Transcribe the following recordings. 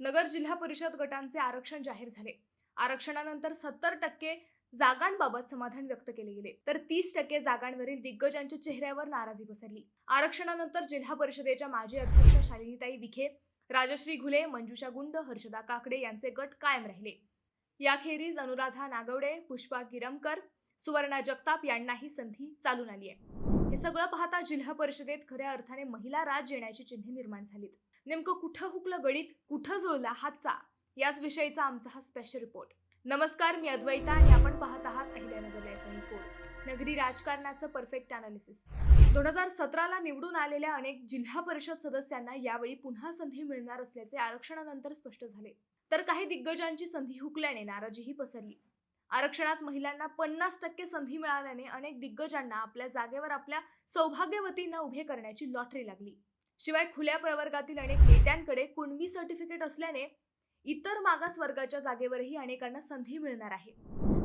नगर जिल्हा परिषद गटांचे आरक्षण जाहीर झाले. आरक्षणानंतर सत्तर टक्के जागांबाबत समाधान व्यक्त केले गेले. तर तीस टक्के जागांवरील दिग्गजांच्या चेहऱ्यावर नाराजी पसरली. आरक्षणानंतर जिल्हा परिषदेच्या माजी अध्यक्ष शालिनीताई विखे राजश्री घुले मंजुषा गुंड हर्षदा काकडे यांचे गट कायम राहिले. याखेरीज अनुराधा नागवडे पुष्पा गिरमकर सुवर्णा जगताप यांनाही संधी चालून आली आहे. हे सगळं पाहता जिल्हा परिषदेत खऱ्या अर्थाने महिला राज येण्याची चिन्हे निर्माण झालीत. नेमकं कुठं हुकलं गणित कुठं जुळला हातचा? याच विषयीचा आमचा हा स्पेशल रिपोर्ट नमस्कार मी अद्वैता आणि आपण पाहत आहात अहिल्यानगर लाईफ रिपोर्ट नगरी राजकारणाचं परफेक्ट अनालिसिस दोन हजार सतराला निवडून आलेल्या अनेक जिल्हा परिषद सदस्यांना यावेळी पुन्हा संधी मिळणार असल्याचे आरक्षणानंतर स्पष्ट झाले. तर काही दिग्गजांची संधी हुकल्याने नाराजीही पसरली. आरक्षणात महिलांना पन्नास टक्के संधी मिळाल्याने अनेक दिग्गजांना आपल्या जागेवर आपल्या सौभाग्यवतींना उभे करण्याची लॉटरी लागली. शिवाय खुल्या प्रवर्गातील अनेक नेत्यांकडे कुणबी सर्टिफिकेट असल्याने इतर मागास वर्गाच्या जागेवरही अनेकांना संधी मिळणार आहे.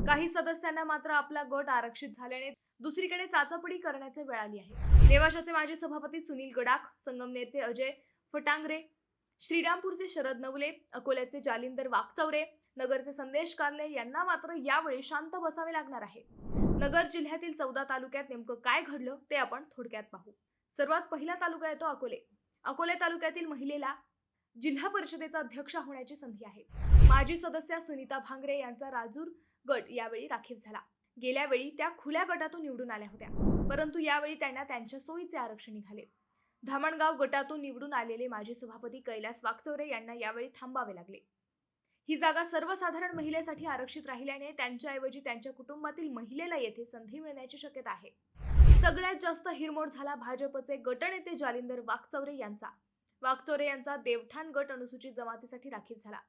काही सदस्यांना मात्र आपला गट आरक्षित झाल्याने दुसरीकडे चाचपडी करण्याचे वेळ आली आहे. नेवाशाचे माजी सभापती सुनील गडाख संगमनेरचे अजय फटांगरे श्रीरामपूरचे शरद नवले अकोल्याचे जालिंदर वाकचौरे नगरचे संदेश कार्ले यांना मात्र यावेळी शांत बसावे लागणार आहे. नगर जिल्ह्यातील चौदा तालुक्यात नेमकं काय घडलं ते आपण थोडक्यात पाहू. सर्वात पहिला तालुका येतो अकोले. अकोले तालुक्यातील महिलेला जिल्हा परिषदेचा अध्यक्ष होण्याची संधी आहे. माजी सदस्य सुनीता भांगरे यांचा राजूर गट यावेळी राखीव झाला. गेल्या वेळी त्या खुल्या गटातून निवडून आल्या होत्या. परंतु यावेळी त्यांना त्यांच्या सोयीचे आरक्षण निघाले. धामणगाव गटातून निवडून आलेले माजी सभापती कैलास वाकचौरे यांना यावेळी थांबावे लागले. ही जागा सर्वसाधारण महिलेसाठी आरक्षित राहिल्याने त्यांच्याऐवजी त्यांच्या कुटुंबातील महिलेला येथे संधी मिळण्याची शक्यता आहे. सगळ्यात जास्त हिरमोड झाला भाजपचे गटनेते जालिंदर वाकचौरे यांचा. वाकचौरे यांचा देवठाण गट अनुसूचित जमातीसाठी राखीव झाला.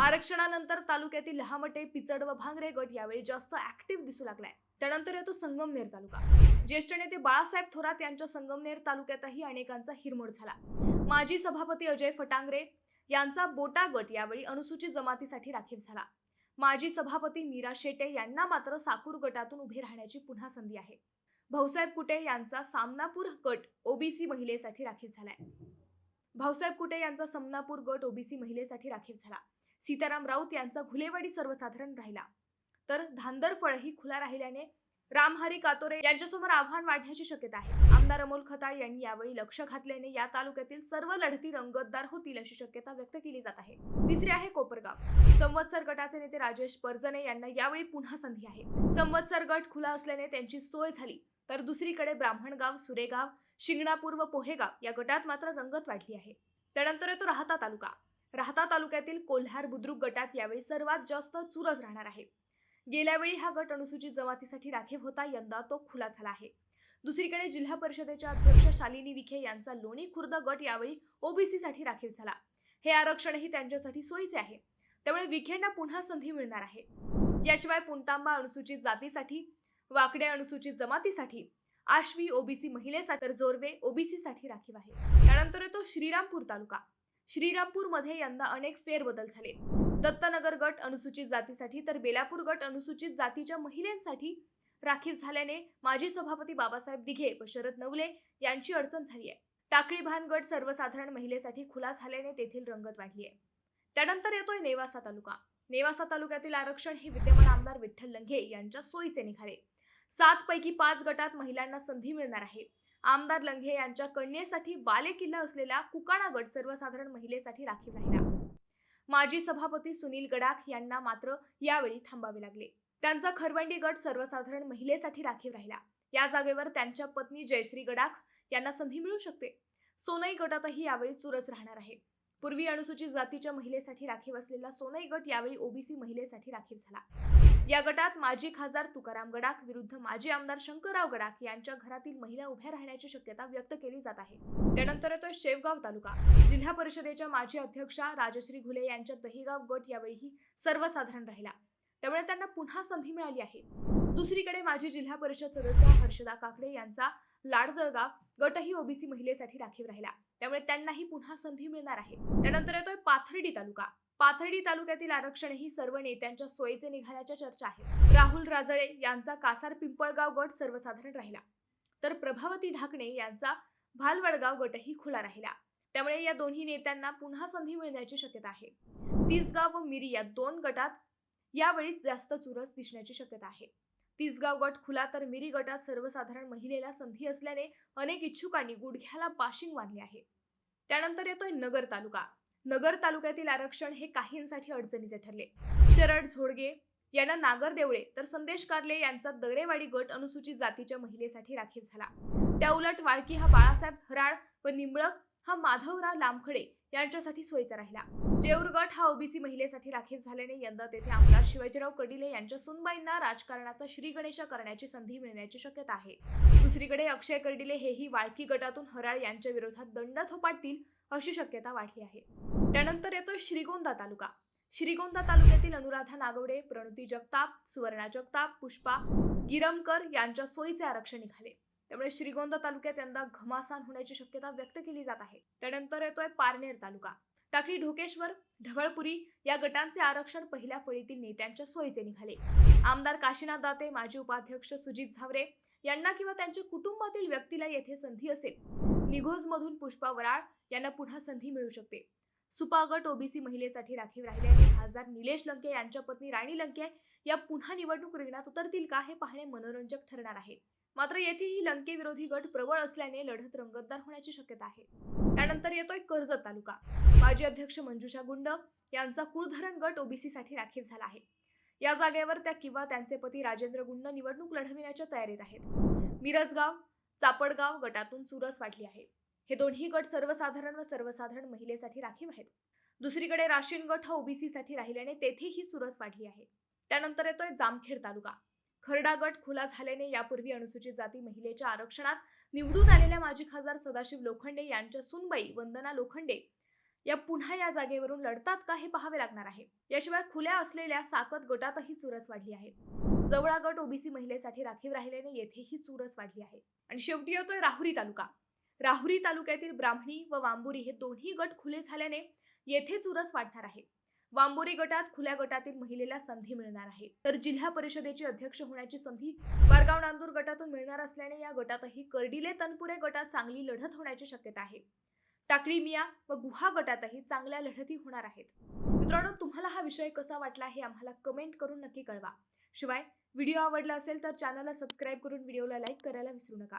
आरक्षणानंतर तालुक्यातील लहामटे पिचड व भांगरे गट यावेळी जास्त ऍक्टिव्ह दिसू लागलाय. त्यानंतर येतो संगमनेर तालुका. ज्येष्ठ नेते बाळासाहेब थोरात यांच्या संगमनेर तालुक्यातही अनेकांचा हिरमोड झाला. माजी सभापती अजय फटांगरे यांचा बोटा गट यावेळी अनुसूचित जमातीसाठी राखीव झाला. माजी सभापती मीरा शेटे यांना मात्र साकूर गटातून उभे राहण्याची पुन्हा संधी आहे. भाऊसाहेब कुटे यांचा सामनापूर गट ओबीसी महिलेसाठी राखीव झालाय. भाऊसाहेब कुटे यांचा समनापूर गट ओबीसी महिलेसाठी राखीव झाला. सीताराम राऊत यांचा घुलेवाडी सर्वसाधारण राहिला. तर धांदरफळही खुला राहिल्याने रामहरी कातोरे यांच्यासमोर आव्हान वाढण्याची शक्यता आहे. आमदार अमोल खताळ यांनी यावेळी लक्ष घातल्याने या तालुक्यातील सर्व लढती रंगतदार होतील अशी शक्यता व्यक्त केली जात आहे. तिसरे आहे कोपरगाव. संवत्सर गटाचे नेते राजेश परजने यांना यावेळी पुन्हा संधी आहे. संवत्सर गट खुला असल्याने त्यांची सोय झाली. तर दुसरीकडे ब्राह्मणगाव सुरेगाव शिंगणापूर व पोहेगाव या गटात मात्र रंगत वाढली आहे. त्यानंतर येतो राहता तालुका. राहता तालुक्यातील कोल्हार बुद्रुक गटात यावेळी सर्वात जास्त चुरस राहणार आहे. गेल्यावेळी हा गट अनुसूचित जमातीसाठी राखीव होता. यंदा तो खुला झाला आहे. दुसरीकडे जिल्हा परिषदेच्या अध्यक्ष शालिनी विखे यांचा लोणी खुर्द गट यावेळी ओबीसीसाठी राखीव झाला. हे आरक्षणही त्यांच्यासाठी सोयीचे आहे. त्यामुळे विखेंना पुन्हा संधी मिळणार आहे. याशिवाय पुणतांबा अनुसूचित जातीसाठी वाकडे अनुसूचित जमातीसाठी आश्वी ओबीसी महिलेसाठी तर जोरवे ओबीसीसाठी राखीव आहे. त्यानंतर येतो श्रीरामपूर तालुका. श्रीरामपूरमध्ये यंदा अनेक फेरबदल झाले. दत्तनगर गट अनुसूचित जातीसाठी तर बेलापूर गट अनुसूचित जातीच्या महिलांसाठी राखीव झाल्याने माजी सभापती बाबासाहेब दिघे व शरद नवले यांची अडचण झाली आहे. टाकळी भानगड सर्वसाधारण महिलेसाठी खुला झाल्याने तेथील रंगत वाढली आहे. त्यानंतर येतोय नेवासा तालुका. नेवासा तालुक्यातील आरक्षण हे विद्यमान आमदार विठ्ठल लंघे यांच्या सोयीचे निघाले. सात पैकी पाच गटात महिलांना संधी मिळणार आहे. आमदार लंघे यांच्या कन्येसाठी बालेकिल्ला असलेला कुकाणा गट सर्वसाधारण महिलेसाठी राखीव राहिला. माजी सभापती सुनील गडाख यांना मात्र यावेळी थांबावे लागले. त्यांचा खरवंडी गट सर्वसाधारण महिलेसाठी राखीव राहिला. या जागेवर त्यांच्या पत्नी जयश्री गडाख यांना संधी मिळू शकते. सोनई गटातही यावेळी चुरस राहणार आहे. पूर्वी अनुसूचित जातीच्या महिलेसाठी राखीव असलेला सोनई गट यावेळी ओबीसी महिलेसाठी राखीव झाला. या गटात माजी खासदार तुकाराम गडाख विरुद्ध माजी आमदार शंकरराव गडाख यांच्या घरातील महिला उभ्या राहण्याची शक्यता व्यक्त केली जात आहे. त्यानंतर येतोय शेवगाव तालुका. जिल्हा परिषदेच्या माजी अध्यक्षा राजश्री घुले यांच्या दहिगाव गट यावेळीही सर्वसाधारण राहिला. त्यामुळे त्यांना पुन्हा संधी मिळाली आहे. दुसरीकडे माजी जिल्हा परिषद सदस्य हर्षदा काकडे यांचा लाडजळगाव गटही ओबीसी महिलेसाठी राखीव राहिला. त्यामुळे त्यांनाही पुन्हा संधी मिळणार आहे. त्यानंतर येतोय पाथर्डी तालुका. पाथर्डी तालुक्यातील आरक्षणही सर्व नेत्यांच्या सोयीचे निघाल्याच्या चर्चा आहेत. राहुल राजळे यांचा कासार पिंपळगाव गट सर्वसाधारण राहिला. तर प्रभावती ढाकणे यांचा भालवडगाव गटही खुला राहिला. त्यामुळे या दोन्ही नेत्यांना पुन्हा संधी मिळण्याची शक्यता आहे. तिसगाव व मिरी या दोन गटात यावेळी जास्त चुरस दिसण्याची शक्यता आहे. तिसगाव गट खुला तर मिरी गटात सर्वसाधारण महिलेला संधी असल्याने अनेक इच्छुकांनी गुडघ्याला पाशिंग बांधले आहे. त्यानंतर येतोय नगर तालुका. नगर तालुक्यातील आरक्षण हे काहींसाठी अडचणीचे ठरले. शरद झोडगे यांना नागर देवळे तर संदेश कारले यांचा दरेवाडी गट अनुसूचित जातीच्या महिलेसाठी राखीव झाला. त्या उलट वाळकी हा बाळासाहेब हराळ व निंबळक हा माधवराव लामखडे यांच्यासाठी सोयीचा राहिला. जेऊर गट हा ओबीसी महिलेसाठी राखीव झाल्याने यंदा तेथे आमदार शिवाजीराव कडिले यांच्या सुनबाईंना राजकारणाचा श्रीगणेशा करण्याची संधी मिळण्याची शक्यता आहे. दुसरीकडे अक्षय कर्डिले हेही वाळकी गटातून हराळ यांच्या विरोधात दंड थोपाटतील अशी शक्यता वाढली आहे. त्यानंतर येतोय श्रीगोंदा तालुका. श्रीगोंदा तालुक्यातील अनुराधा नागवडे प्रणुती जगताप सुवर्णा जगताप पुष्पा गिरमकर यांच्या सोयीचे आरक्षण निघाले. त्यामुळे श्रीगोंदा तालुक्यात यंदा घमासान होण्याची शक्यता व्यक्त केली जात आहे. त्यानंतर येतोय पारनेर तालुका. टाकळी ढोकेश्वर ढवळपुरी या गटांचे आरक्षण पहिल्या फळीतील नेत्यांच्या सोयीचे निघाले. आमदार काशीनाथ दाते माजी उपाध्यक्ष सुजित झावरे यांना किंवा त्यांच्या कुटुंबातील व्यक्तीला येथे संधी असेल. निघोजमधून पुष्पा वराळ यांना पुन्हा संधी मिळू शकते. सुपा गट ओबीसी महिलेसाठी राखीव राहिल्याने खासदार निलेश लंके यांच्या पत्नी राणी लंके या पुन्हा निवडणूक रिंगणात उतरतील का हे पाहणे मनोरंजक ठरणार आहे. मात्र येथेही लंके विरोधी गट प्रबळ असल्याने लढत रंगतदार होण्याची शक्यता आहे. त्यानंतर येतोय कर्जत तालुका. माजी अध्यक्ष मंजुषा गुंड यांचा कुळधरण गट ओबीसी साठी राखीव झाला आहे. या जागेवर त्या किंवा त्यांचे पती राजेंद्र गुंड निवडणूक लढविण्याच्या तयारीत आहेत. मिरजगाव चापडगाव गटातून चुरस वाढली आहे. हे दोन्ही गट सर्वसाधारण व सर्वसाधारण महिलेसाठी राखीव आहेत. दुसरीकडे राशीन गट हा ओबीसीसाठी राहिल्याने तेथेही सुरस वाढली आहे. त्यानंतर येतोय जामखेड तालुका. खरडा गट खुला झाल्याने यापूर्वी अनुसूचित जाती महिलेच्या आरक्षणात निवडून आलेल्या माजी खासदार सदाशिव लोखंडे यांच्या सुनबाई वंदना लोखंडे या पुन्हा या जागेवरून लढतात का हे पाहावे लागणार आहे. याशिवाय खुल्या असलेल्या साकत गटातही चुरस वाढली आहे. जवळा गट ओबीसी महिलेसाठी राखीव राहिल्याने येथेही चुरस वाढली आहे. आणि शेवटी येतोय राहुरी तालुका. राहुरी तालुक्यातील ब्राह्मणी व वांबुरी हे दोन्ही गट खुले झाल्याने येथे चुरस वाढणार आहे. वांबोरी गटात खुल्या गटातील महिलेला संधी मिळणार आहे. तर जिल्हा परिषदेचे अध्यक्ष होण्याची संधी वारगाव नांदूर गटातून मिळणार असल्याने या गटातही कर्डिले तनपुरे गटात चांगली लढत होण्याची शक्यता आहे. टाकळी मिया व गुहा गटातही चांगल्या लढती होणार आहेत. मित्रांनो तुम्हाला हा विषय कसा वाटला हे आम्हाला कमेंट करून नक्की कळवा. शिवाय व्हिडिओ आवडला असेल तर चॅनलला सबस्क्राईब करून व्हिडिओला लाईक करायला विसरू नका.